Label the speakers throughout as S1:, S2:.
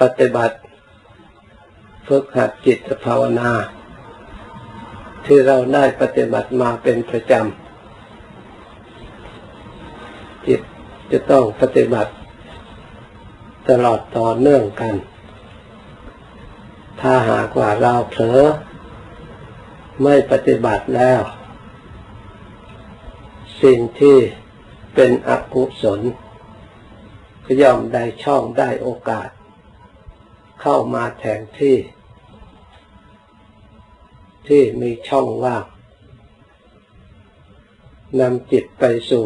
S1: ปฏิบัติฝึกหัดจิตภาวนา ที่เราได้ปฏิบัติมาเป็นประจำ จิตจะต้องปฏิบัติ ตลอดต่อเนื่องกัน ถ้าหากว่าเราเผลอ ไม่ปฏิบัติแล้ว สิ่งที่เป็นอกุศลก็ย่อมได้ช่องได้โอกาส เข้ามาแทนที่ ที่มีช่องว่างนำจิตไปสู่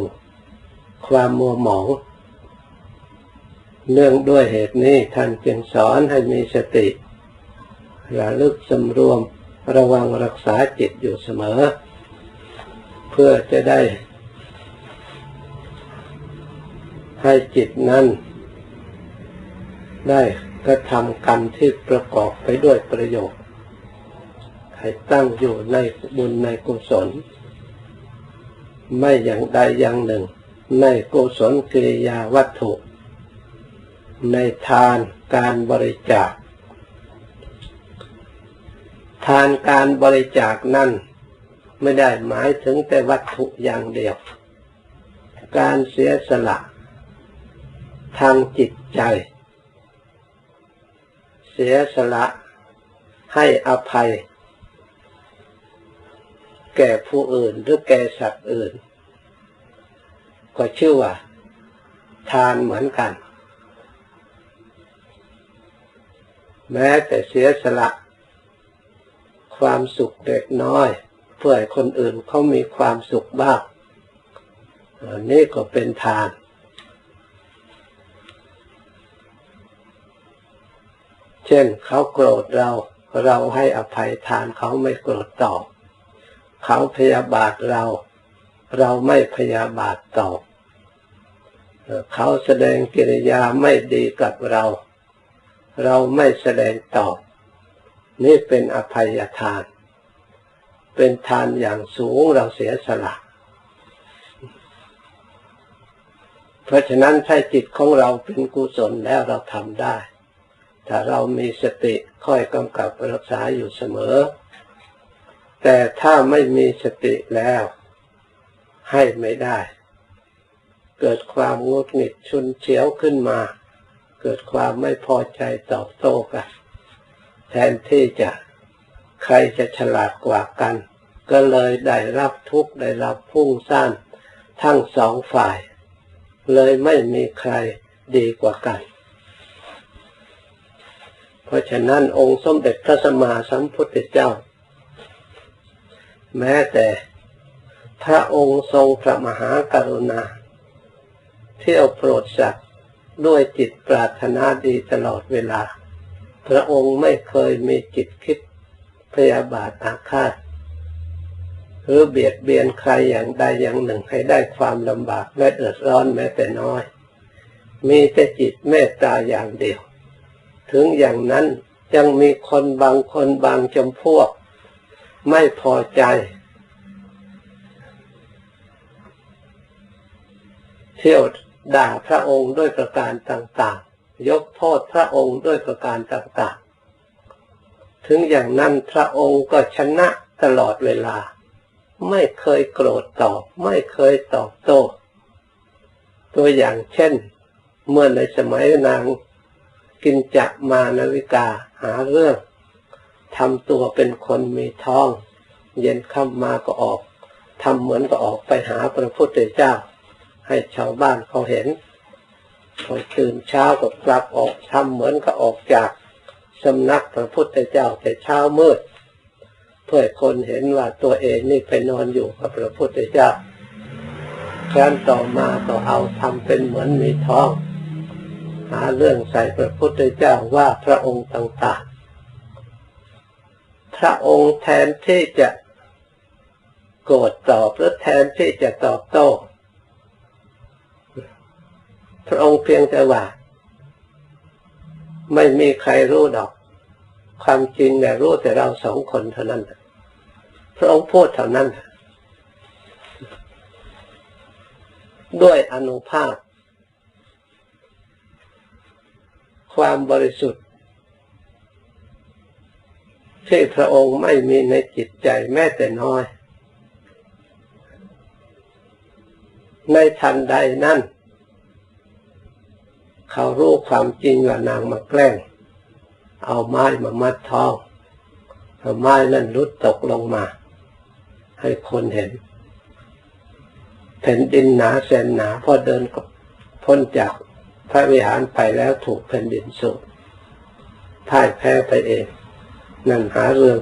S1: ความมัวหมอง เนื่องด้วยเหตุนี้ท่านจึงสอนให้มีสติ ระลึกสำรวมระวังรักษาจิตอยู่เสมอ เพื่อจะได้ ให้จิตนั้นได้ กระทำกรรมที่ประกอบไปด้วยประโยชน์ให้ตั้งอยู่ในบุญในกุศล ไม่อย่างใดอย่างหนึ่ง ในกุศลกิริยาวัตถุ ในทานการบริจาค ทานการบริจาคนั้นไม่ได้หมายถึงแต่วัตถุอย่างเดียว การเสียสละ ทางจิตใจ สียสละ ให้อภัย แก่ผู้อื่นหรือแก่สัตว์อื่น ก็ชื่อว่า ทานเหมือนกัน แม้แต่เสียสละ ความสุขเล็กน้อย เพื่อให้คนอื่นเขามีความสุขบ้างนี่ก็เป็นทาน เช่นเขาโกรธเราเราให้อภัยทานเขาไม่โกรธตอบเขาพยาบาทเรา เราไม่พยาบาทตอบเขาแสดงกิริยาไม่ดีกับเรา เราไม่แสดงตอบ นี่เป็นอภัยทาน เป็นทานอย่างสูงเราเสียสละเพราะฉะนั้นถ้าจิตของเราเป็นกุศลแล้วเราทำได้ ถ้าเรามีสติค่อยกำกับรักษาอยู่เสมอ แต่ถ้าไม่มีสติแล้ว ให้ไม่ได้ เกิดความงุดหงิดชุนเฉียวขึ้นมา เกิดความไม่พอใจตอบโต้กันแทนที่จะใครจะฉลาดกว่ากัน ก็เลยได้รับทุกข์ได้รับพุ่งซ่านทั้งสองฝ่าย เลยไม่มีใครดีกว่ากัน เพราะฉะนั้นองค์สมเด็จพระสัมมาสัมพุทธเจ้า แม้แต่พระองค์ทรงพระมหากรุณา เที่ยวโปรดสัตว์ด้วยจิตปรารถนาดีตลอดเวลา พระองค์ไม่เคยมีจิตคิดพยาบาทอาฆาตหรือเบียดเบียนใครอย่างใดอย่างหนึ่งให้ได้ความลำบากและเดือดร้อนแม้แต่น้อย มีแต่จิตเมตตาอย่างเดียว ถึงอย่างนั้นยังมีคนบางคนบางจำพวก ไม่พอใจ เที่ยวด่าพระองค์ด้วยประการต่างๆ ยกโทษพระองค์ด้วยประการต่างๆ ถึงอย่างนั้นพระองค์ก็ชนะตลอดเวลา ไม่เคยโกรธตอบ ไม่เคยตอบโต้ตัวอย่างเช่น เมื่อในสมัยนาง กินจักมานาวิกาหาเรื่องทำตัวเป็นคนมีท้อง เย็นค่ำมาก็ออกทำเหมือนก็ออกไปหาพระพุทธเจ้า ให้ชาวบ้านเขาเห็นพอตื่นเช้าก็กลับออกทำเหมือนก็ออกจากสำนักพระพุทธเจ้าแต่เช้ามืดเพื่อคนเห็นว่าตัวเองนี่ไปนอนอยู่กับพระพุทธเจ้าครั้นต่อมาก็เอาทำเป็นเหมือนมีท้อง หาเรื่องใส่พระพุทธเจ้าว่าพระองค์ต่างๆ พระองค์แทนที่จะโกรธตอบหรือแทนที่จะตอบโต้ พระองค์เพียงแต่ว่า ไม่มีใครรู้ดอก ความจริงเนี่รู้แต่เราสองคนเท่านั้น พระองค์พูดเท่านั้น ด้วยอนุภาพ ความบริสุทธิ์ที่พระองค์ไม่มีในจิตใจแม้แต่น้อย ในทันใดนั้น เขารู้ความจริงว่านางมาแกล้ง เอาไม้มามัดท้องเอาไม้นั่นรุดตกลงมา ให้คนเห็นแผ่นดินหนาแสนหนาพอเดินก็พ้นจาก พระวิหารไปแล้วถูกแผ่นดินสูบพ่ายแพ้ไปเอง นั่นหาเรื่อง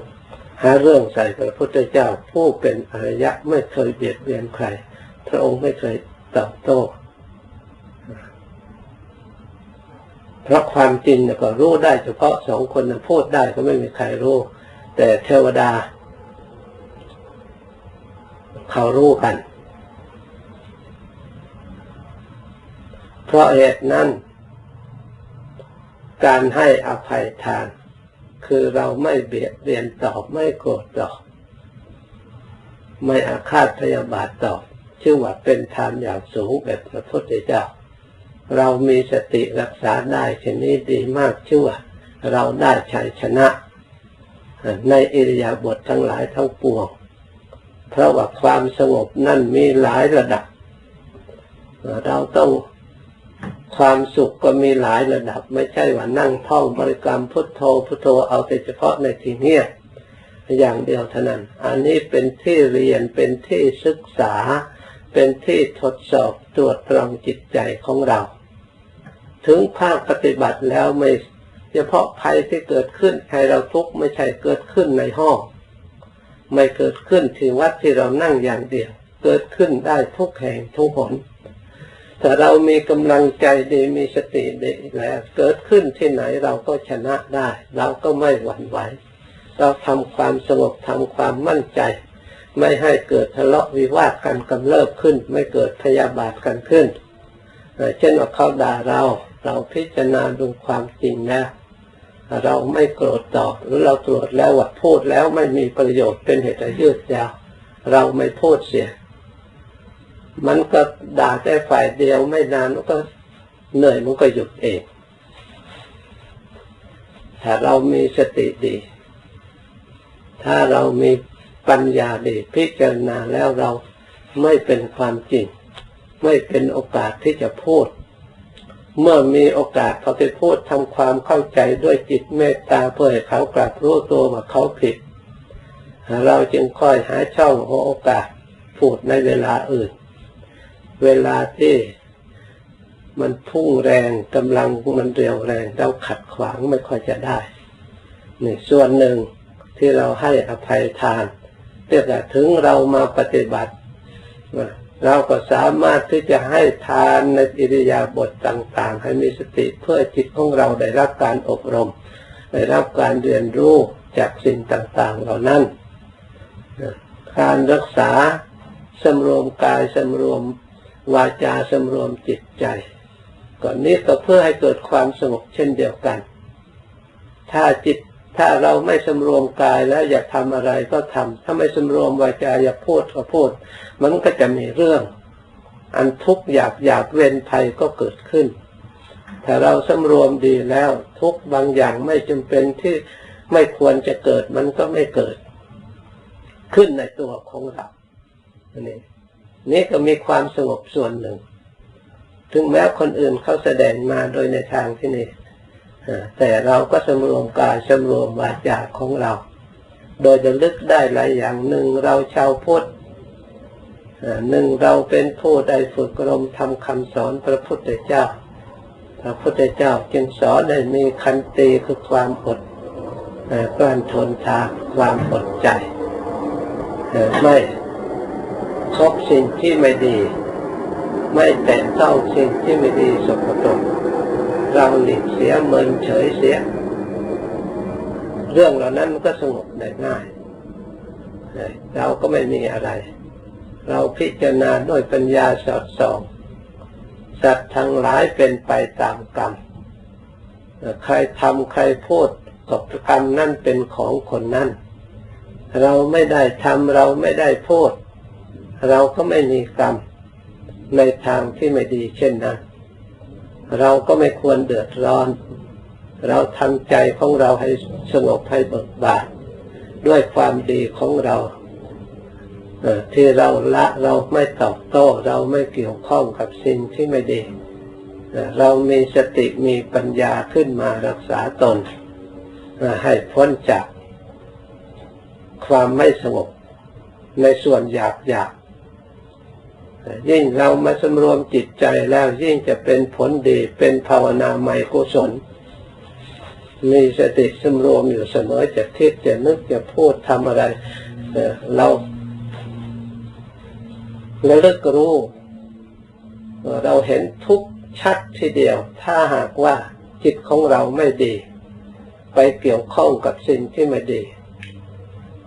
S1: หาเรื่องใส่พระพุทธเจ้าผู้เป็นอริยะไม่เคยเบียดเบียนใคร พระองค์ไม่เคยตอบโต้เพราะความจริงก็รู้ได้เฉพาะสองคนนะพูดได้ก็ไม่มีใครรู้ แต่เทวดา เขารู้กัน เพราะเหตุนั้น การให้อภัยทาน คือเราไม่เบียดเบียนตอบไม่โกรธตอบไม่อาฆาตพยาบาทตอบชื่อว่าเป็นทานอย่างสูงแบบพระพุทธเจ้า เรามีสติรักษาได้เช่นนี้ดีมากชื่อว่าเราได้ชัยชนะ ในอิริยาบถททั้งหลายทั้งปวงเพราะว่าความสงบนั่นมีหลายระดับ เราต้อง ความสุขก็มีหลายระดับ ไม่ใช่ว่านั่งท่องบริกรรมพุทโธพุทโธเอาแต่เฉพาะในที่นี้อย่างเดียวเท่านั้น อันนี้เป็นที่เรียนเป็นที่ศึกษา เป็นที่ทดสอบตรวจตรองจิตใจของเรา ถึงภาคปฏิบัติแล้วไม่เฉพาะภัยที่เกิดขึ้นใครเราทุกข์ไม่ใช่เกิดขึ้นในห้อง ไม่เกิดขึ้นที่วัดที่เรานั่งอย่างเดียว เกิดขึ้นได้ทุกแห่งทุกหน ถ้าเรามีกำลังใจดีมีสติดีแล้วเกิดขึ้นที่ไหนเราก็ชนะได้ เราก็ไม่หวั่นไหว เราทำความสงบทำความมั่นใจ ไม่ให้เกิดทะเลาะวิวาทกันกำเริบขึ้น ไม่เกิดพยาบาทกันขึ้นเช่นว่าเขาด่าเรา เราพิจารณาดูความจริงแล้วเราไม่โกรธตอบหรือเราโกรธแล้วว่าพูดแล้วไม่มีประโยชน์เป็นเหตุยืดยาวเราไม่พูดเสีย มันก็ด่าแต่ฝ่ายเดียวไม่นานมันก็เหนื่อยมันก็หยุดเอง ถ้าเรามีสติดี ถ้าเรามีปัญญาดีพิจารณาแล้วเราไม่เป็นความจริง ไม่เป็นโอกาสที่จะพูด เมื่อมีโอกาสเขาไปพูดทำความเข้าใจด้วยจิตเมตตาเพื่อให้เขากลับรู้ตัวว่าเขาผิด เราจึงค่อยหาช่องโอกาสพูดในเวลาอื่น เวลาที่มันพุ่งแรงกำลังมันเร็วแรงเราขัดขวางไม่ค่อยจะได้นี่ส่วนหนึ่งที่เราให้อภัยทานเรียกว่าถึงเรามาปฏิบัติ เราก็สามารถที่จะให้ทานในอิริยาบถต่าง ๆ ให้มีสติเพื่อจิตของเราได้รับการอบรม ได้รับการเรียนรู้จากสิ่งต่าง ๆ เหล่านั้น การรักษาสำรวมกายสำรวม วาจาสำรวมจิตใจก่อนนี้ก็เพื่อให้เกิดความสงบเช่นเดียวกัน ถ้าจิตถ้าเราไม่สำรวมกายแล้วอยากทำอะไรก็ทำถ้าไม่สำรวมวาจาอยากพูดก็พูด มันก็จะมีเรื่อง อันทุกข์อยากอยากเว้นภัยก็เกิดขึ้น ถ้าเราสำรวมดีแล้วทุกบางอย่างไม่จำเป็นที่ไม่ควรจะเกิดมันก็ไม่เกิด ขึ้นในตัวของเราอันนี้ นี่ก็มีความสงบส่วนหนึ่ง ถึงแม้คนอื่นเขาแสดงมาโดยในทางที่นี่แต่เราก็สำรวมกายสำรวมวาจาของเรา โดยจะลึกได้หลายอย่างหนึ่งเราชาวพุทธหนึ่งเราเป็นผู้ได้ฝึกรมทำคำสอนพระพุทธเจ้า พระพุทธเจ้าจึงสอนให้มีคันตีคือความอดกลั้นทนทานความอดใจไม่ คบสิ่งที่ไม่ดี ไม่แตะต้องสิ่งที่ไม่ดีสกปรกเราหลีกเสียเมินเฉยเสีย เรื่องเหล่านั้นมันก็สงบได้ง่ายเราก็ไม่มีอะไร เราพิจารณาด้วยปัญญาสอดส่องสัตว์ทั้งหลายเป็นไปตามกรรม ใครทำใครพูดกับกรรมนั่นเป็นของคนนั้น เราไม่ได้ทำเราไม่ได้พูด เราก็ไม่มีกรรมในทางที่ไม่ดีเช่นนั้นเราก็ไม่ควรเดือดร้อน เราทำใจของเราให้สงบให้เบิกบานด้วยความดีของเราที่เราละเราไม่ตอบโต้ เราไม่เกี่ยวข้องกับสิ่งที่ไม่ดีเรามีสติมีปัญญาขึ้นมารักษาตน ให้พ้นจากความไม่สงบในส่วนหยาบหยาบ ยิ่งเรามาสำรวมจิตใจแล้วยิ่งจะเป็นผลดีเป็นภาวนาใหม่กุศล มีสติสำรวมอยู่เสมอจะคิดจะนึกจะพูดทำอะไรเอ่อเราระลึกรู้ เราเห็นทุกชัดทีเดียว ถ้าหากว่าจิตของเราไม่ดี ไปเกี่ยวข้องกับสิ่งที่ไม่ดี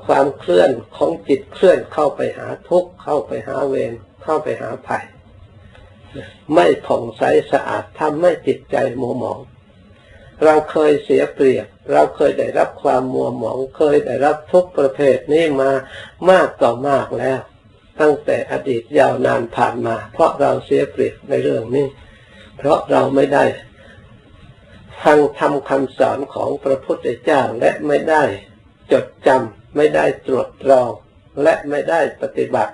S1: ความเคลื่อนของจิตเคลื่อนเข้าไปหาทุกข์เข้าไปหาเวร เข้าไปหาภัยไม่ผ่องใสสะอาดทำให้จิตใจมัวหมอง เราเคยเสียเปรียบ เราเคยได้รับความมัวหมอง เคยได้รับทุกประเภทนี้มามากต่อมากแล้ว ตั้งแต่อดีตยาวนานผ่านมา เพราะเราเสียเปรียบในเรื่องนี้ เพราะเราไม่ได้ฟังทำคำสอนของพระพุทธเจ้าและไม่ได้จดจำไม่ได้ตรวจตรอง และไม่ได้ปฏิบัติ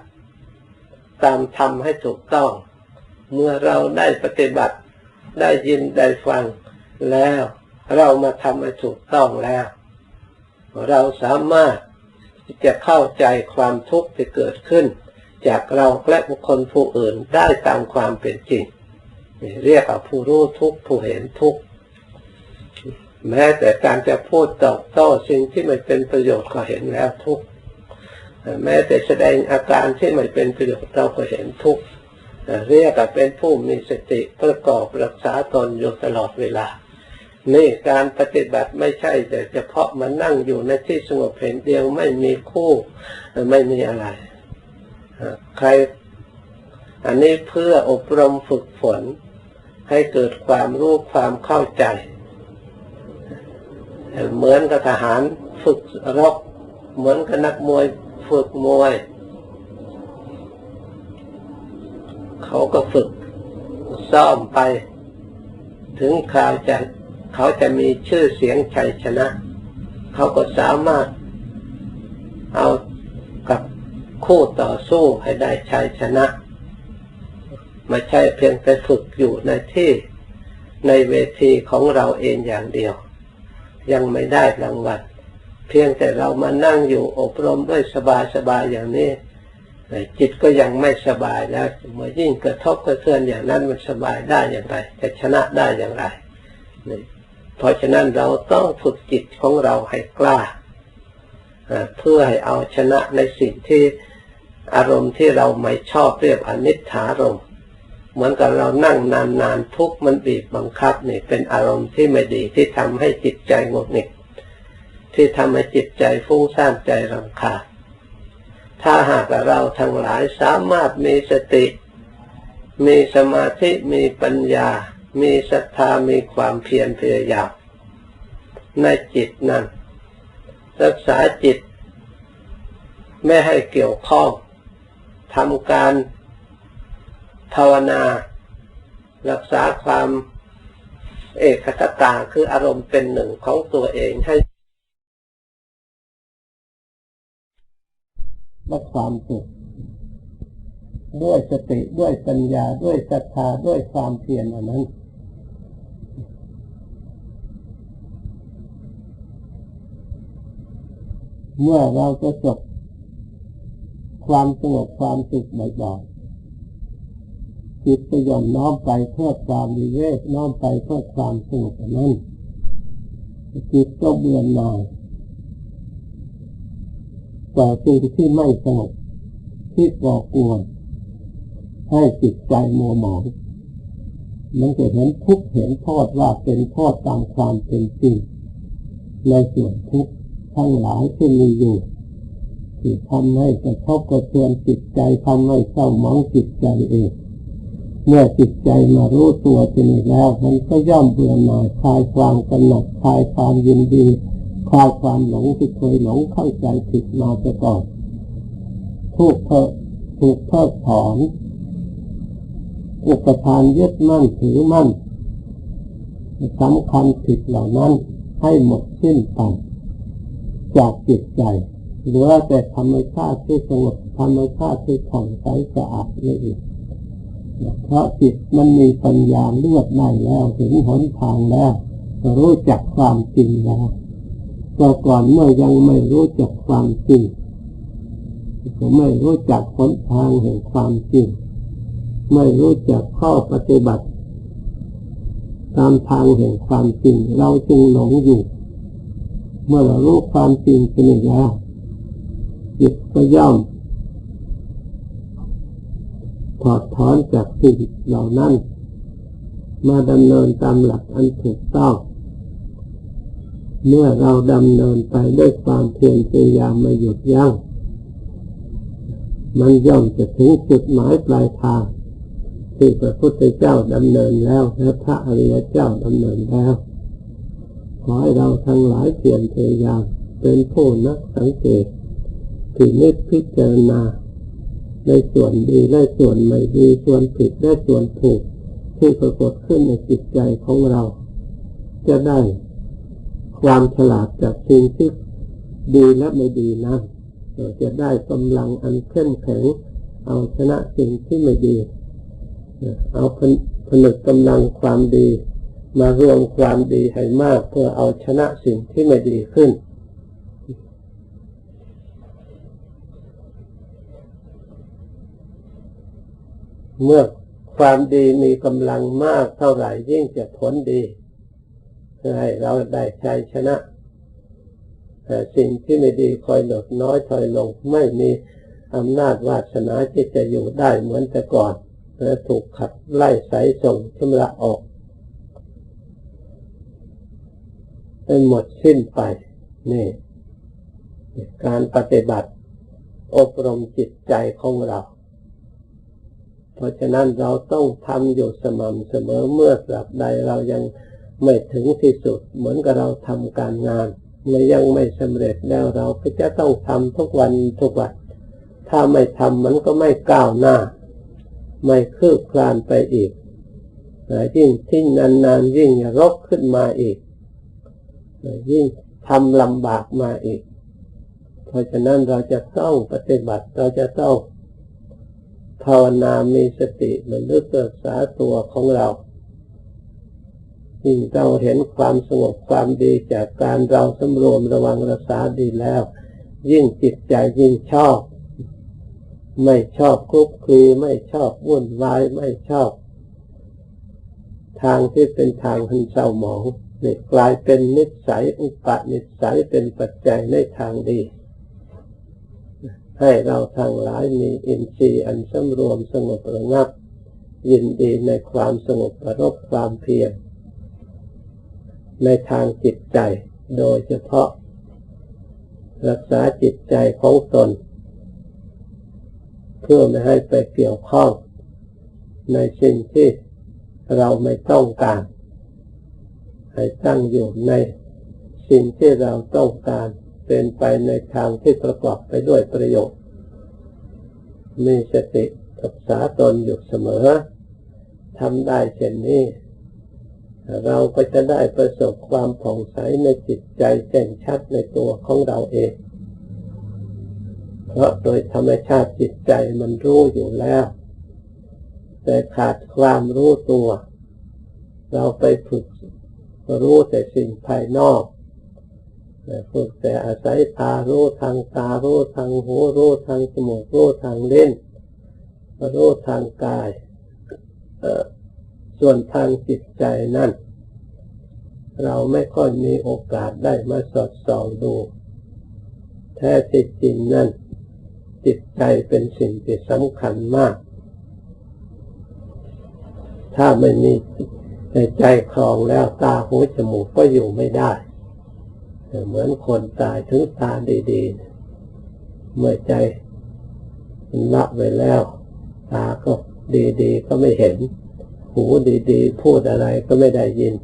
S1: ตามทำให้ถูกต้อง เมื่อเราได้ปฏิบัติได้ยินได้ฟังแล้ว เรามาทำให้ถูกต้องแล้ว เราสามารถที่จะเข้าใจความทุกข์ที่เกิดขึ้น จากเราและบุคคลผู้อื่นได้ตามความเป็นจริงเรียกว่าผู้รู้ทุกข์ผู้เห็นทุกข์แม้แต่การจะพูดตอบโต้สิ่งที่ไม่เป็นประโยชน์ก็เห็นแล้วทุกข์ แม้แต่แสดงอาการที่ไม่เป็นประโยชน์เราก็เห็นทุกข์เรียกว่าเป็นผู้มีสติประกอบรักษาตนอยู่ตลอดเวลา นี่การปฏิบัติไม่ใช่แต่เฉพาะมานั่งอยู่ในที่สงบเพียงเดียวไม่มีคู่ไม่มีอะไรใครอันนี้เพื่ออบรมฝึกฝน ให้เกิดความรู้ความเข้าใจเหมือนกับทหารฝึกรบเหมือนกับนักมวย ฝึกมวย เขาก็ฝึกซ้อมไป ถึงคราวจะเขาจะมีชื่อเสียงชัยชนะ เขาก็สามารถเอากับคู่ต่อสู้ให้ได้ชัยชนะไม่ใช่เพียงแต่ฝึกอยู่ในที่ในเวทีของเราเองอย่างเดียว ยังไม่ได้รางวัล เพียงแต่เรามานั่งอยู่อบรมด้วยสบายๆอย่างนี้จิตก็ยังไม่สบายแล้วเมื่อยิ่งกระทบกระเทือนอย่างนั้นมันสบายได้อย่างไรจะชนะได้อย่างไรเพราะฉะนั้นเราต้องฝึกจิตของเราให้กล้าเพื่อให้เอาชนะในสิ่งที่อารมณ์ที่เราไม่ชอบเรียกอนิจฐารมเหมือนกับเรานั่งนานๆทุกมันบีบบังคับนี่เป็นอารมณ์ที่ไม่ดีที่ทำให้จิตใจงดหงิด ที่ทำให้จิตใจฟุ้งซ่านใจรำคาญถ้าหากเราทั้งหลายสามารถมีสติ มีสมาธิ มีปัญญา มีศรัทธา มีความเพียรพยายามในจิตนั้น รักษาจิต ไม่ให้เกี่ยวข้องทำการภาวนา รักษาความเอกคตาคืออารมณ์เป็นหนึ่งของตัวเองให้ และความสุขด้วยสติด้วยปัญญาด้วยศรัทธาด้วยความเพียรอันนั้น เมื่อเราจะจบความสงบความสุขบ่อยๆจิตจะยอมน้อมไปเพื่อความมีเวทน้อมไปเพื่อความสงบนั้นจิตก็เบื่อหน่าย ต่สิ่งที่ไม่สงบที่ก่อกวนให้จิตใจมัวหมองมันจะเห็นทุกเห็นโทษว่าเป็นโทษตามความเป็นจริงในส่วนทุกข์ทั้งหลายที่มีอยู่ที่ทำให้กระทบกระเทือนจิตใจทำให้เศร้าหมองจิตใจเอง เมื่อจิตใจมารู้ตัวจริงแล้ว มันก็ย่อมเบื่อหน่ายคลายความกำหนัดคลายความยินดี คลายความหลงที่เคยหลงเข้าใจผิดมาแต่ก่อนถูกเพิกถูกเพิกถอน อุปทานยึดมั่นถือมั่นสำคัญผิดเหล่านั้นให้หมดสิ้นไปจากจิตใจเหลือแต่ธรรมชาติที่สงบธรรมชาติที่ผ่องใสสะอาดนี่เองเพราะจิตมันมีปัญญาเลือดได้แล้วถึงหนทางแล้ว รู้จักความจริงแล้ว แต่ก่อนเมื่อยังไม่รู้จักความจริงก็ไม่รู้จักหนทางแห่งความจริง ไม่รู้จักข้อปฏิบัติ ตามทางแห่งความจริง เราจึงหลงอยู่ เมื่อเรารู้ความจริงเป็นแล้วจิตก็ย่อมถอดถอนจากสิ่งเหล่านั้น มาดำเนินตามหลักอันถูกต้อง เมื่อเราดำเนินไปด้วยความเพียรพยายามไม่หยุดยัง้ง มันย่อมจะถึงจุดหมายปลายทาง ที่พระพุทธเจ้าดำเนินแล้วและพระอริยเจ้าดำเนินแล้ว ขอให้เราทั้งหลายเพียรพยายามเป็นผู้นักสังเกตพินิจพิจารณาในส่วนดีและส่วนไม่ดีส่วนผิดและส่วนถูก ที่ปรากฏขึ้นในจิตใจของเรา จะได้ ความฉลาดจากสิ่งที่ดีและไม่ดีนั้นจะได้กำลังอันเข้มแข็ง เอาชนะสิ่งที่ไม่ดี เอาผนึกกำลังความดี มารวมความดีให้มาก เพื่อเอาชนะสิ่งที่ไม่ดีขึ้น เมื่อความดีมีกำลังมากเท่าไหร่ยิ่งจะผลดี ให้เราได้ชัยชนะแต่สิ่งที่ไม่ดีคอยลดน้อยถอยลงไม่มีอำนาจวาสนาที่จะอยู่ได้เหมือนแต่ก่อนและถูกขัดไล่สายส่งชำระออกเป็นหมดสิ้นไป นี่ การปฏิบัติอบรมจิตใจของเรา เพราะฉะนั้นเราต้องทำอยู่สม่ำเสมอเมื่อสับใดเรายัง ไม่ถึงที่สุด เหมือนกับเราทำการงานมื่อยังไม่สำเร็จแล้วเราก็จะต้องทำทุกวันทุกวัน ถ้าไม่ทำมันก็ไม่ก้าวหน้า ไม่คืบคลานไปอีกยิ่งทิ้งนานๆยิ่งรกขึ้นมาอีก ยิ่งทำลำบากมาอีก เพราะฉะนั้นเราจะต้องปฏิบัติเราจะต้องภาวนามีสติระลึกรักษาตัวของเรา ยิ่งเราเห็นความสงบความดีจากการเราสำรวมระวังรักษาดีแล้ว ยิ่งจิตใจยิ่งชอบ ไม่ชอบคุกคีไม่ชอบวุ่นวายไม่ชอบ ทางที่เป็นทางหันเศร้าหมองนี่กลายเป็นนิสัยอุปนิสัยเป็นปัจจัยในทางดี ให้เราทั้งหลายมีอินทรีย์อันสำรวมสงบระงับ ยินดีในความสงบประรบความเพียร ในทางจิตใจ โดยเฉพาะ รักษาจิตใจของตน เพื่อไม่ให้ไปเกี่ยวข้อง ในสิ่งที่เราไม่ต้องการ ให้ตั้งอยู่ในสิ่งที่เราต้องการเป็นไปในทางที่ประกอบไปด้วยประโยชน์มีสติรักษาตนอยู่เสมอทำได้เช่นนี้ เราก็จะได้ประสบความผ่องใสในจิตใจแจ่มชัดในตัวของเราเอง เพราะโดยธรรมชาติจิตใจมันรู้อยู่แล้ว แต่ขาดความรู้ตัว เราไปฝึกรู้แต่สิ่งภายนอกฝึกแต่อาศัยตารู้ทางตารู้ทางหูรู้ทางจมูกรู้ทางเล่นรู้ทางกาย ส่วนทางจิตใจนั่นเราไม่ค่อยมีโอกาสได้มาสอดส่องดู แท้จริงนั่นจิตใจเป็นสิ่งที่สำคัญมาก ถ้าไม่มีในใจคลองแล้วตาหูจมูกก็อยู่ไม่ได้ เหมือนคนตายถึงตาดีๆ เมื่อใจละไปแล้ว ตาก็ดีๆ ก็ไม่เห็น หูดีๆ พูดอะไรก็ไม่ได้ยิน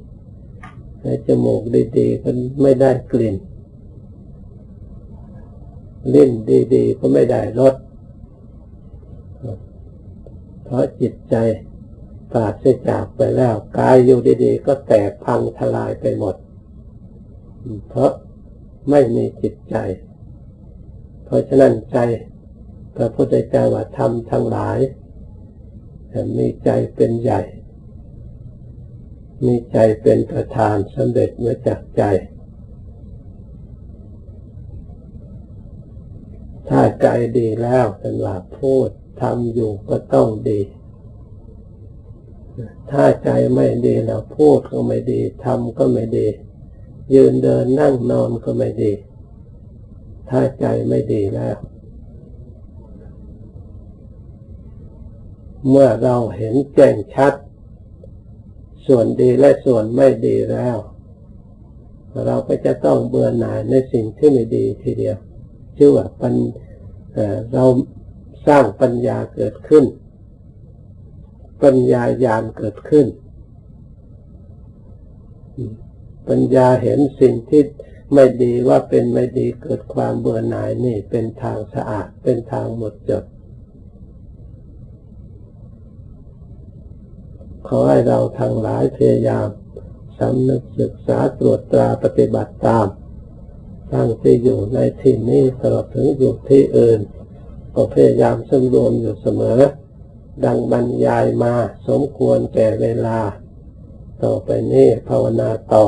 S1: จมูกดีๆ ก็ไม่ได้กลิ่นลิ้นดีๆ ก็ไม่ได้รสเพราะจิตใจปราศจากไปแล้วกายอยู่ดีๆ ก็แตกพังทลายไปหมด เพราะไม่มีจิตใจ เพราะฉะนั้นใจพระพุทธเจ้าว่าทำทั้งหลายมีใจเป็นใหญ่ มีใจเป็นประธานสำเร็จมาจากใจ ถ้าใจดีแล้วเป็นว่าพูดทำอยู่ก็ต้องดี ถ้าใจไม่ดีแล้วพูดก็ไม่ดีทำก็ไม่ดี ยืนเดินนั่งนอนก็ไม่ดี ถ้าใจไม่ดีแล้วเมื่อเราเห็นแจ้งชัด ส่วนดีและส่วนไม่ดีแล้ว เราก็จะต้องเบื่อหน่ายในสิ่งที่ไม่ดีทีเดียวชื่อว่าปัญเเราสร้างปัญญาเกิดขึ้น ปัญญายานเกิดขึ้น ปัญญาเห็นสิ่งที่ไม่ดีว่าเป็นไม่ดีเกิดความเบื่อหน่ายนี่เป็นทางสะอาดเป็นทางหมดจด ขอให้เราทั้งหลายพยายามสำนึกศึกษาตรวจตราปฏิบัติตาม ทั้งที่อยู่ในที่นี้ตลอดถึงอยู่ที่อื่น ก็พยายามสำรวมอยู่เสมอ ดังบรรยายมาสมควรแก่เวลา ต่อไปนี้ภาวนาต่อ